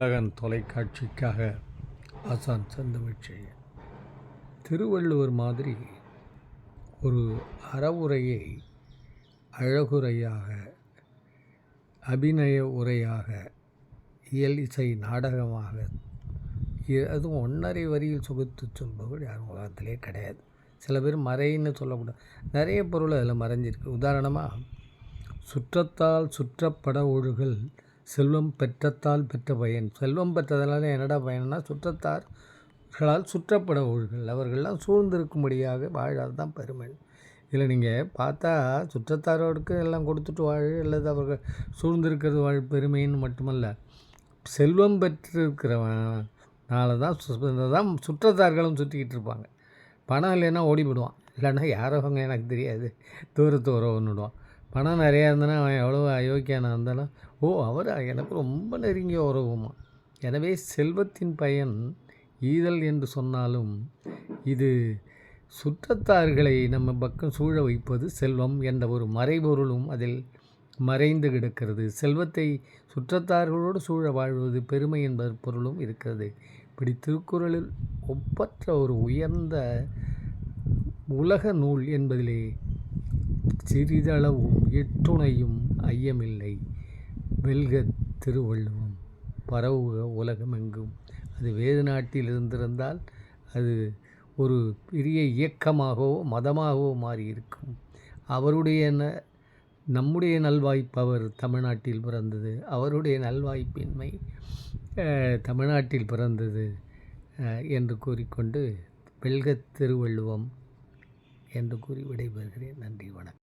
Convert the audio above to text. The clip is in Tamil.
உலகன் தொலைக்காட்சிக்காக ஆசான் செந்தமிழ்ச்செய்யன் திருவள்ளுவர் மாதிரி ஒரு அறவுரையை அழகுரையாக அபிநய உரையாக இயல் இசை நாடகமாக அதுவும் ஒன்றரை வரியில் சொகுத்து சொல்பவர் யாரும் உலகத்திலே கிடையாது. சில பேர் மறைன்னு சொல்லக்கூடாது. நிறைய பொருள் அதில் மறைஞ்சிருக்கு. உதாரணமாக சுற்றத்தால் சுற்றப்பட ஒழுகல் செல்வம் பெற்றத்தால் பெற்ற பயன். செல்வம் பெற்றதனால என்னடா பயன்னா சுற்றத்தார்களால் சுற்றப்பட ஒழுகல் அவர்கள்லாம் சூழ்ந்திருக்கும்படியாக வாழாது தான் பெருமை இதில் நீங்கள் பார்த்தா சுற்றத்தாரோருக்கு எல்லாம் கொடுத்துட்டு வாழ் அல்லது அவர்கள் சூழ்ந்திருக்கிறது வாழ் பெருமைன்னு மட்டுமல்ல செல்வம் பெற்றிருக்கிறவனால தான் சு- தான் சுற்றத்தார்களும் சுற்றிக்கிட்டு இருப்பாங்க. பணம் இல்லைன்னா ஓடிவிடுவான். இல்லைன்னா யாரோ அவங்க எனக்கு தெரியாது. தூரத்து உறவுன்னுடுவான் பணம் நிறையா இருந்தனா அவன் எவ்வளோ அயோக்கியானா இருந்தாலும் ஓ அவர்? எனக்கு ரொம்ப நெருங்கிய உறவுமா? எனவே செல்வத்தின் பயன் ஈதல் என்று சொன்னாலும் இது சுற்றத்தார்களை நம்ம பக்கம் சூழ வைப்பது செல்வம் என்ற ஒரு மறைபொருளும் அதில் மறைந்து கிடக்கிறது. செல்வத்தை சுற்றத்தார்களோடு சூழ வாழ்வது பெருமை என்பது பொருளும் இருக்கிறது. இப்படி திருக்குறளில் ஒப்பற்ற ஒரு உயர்ந்த உலக நூல் என்பதிலே சிறிதளவும் எட்டுணையும் ஐயமில்லை. வெல்க திருவள்ளுவம். பரவுக உலகமெங்கும். அது வேறு நாட்டில் இருந்திருந்தால் அது ஒரு பெரிய இயக்கமாகவோ மதமாகவோ மாறியிருக்கும். அவருடைய ந நம்முடைய நல்வாய்ப்பு அவர் தமிழ்நாட்டில் பிறந்தது. அவருடைய நல்வாய்ப்பின்மை தமிழ்நாட்டில் பிறந்தது என்று கூறிக்கொண்டு வெல்க திருவள்ளுவம் என்று கூறி விடைபெறுகிறேன். நன்றி வணக்கம்.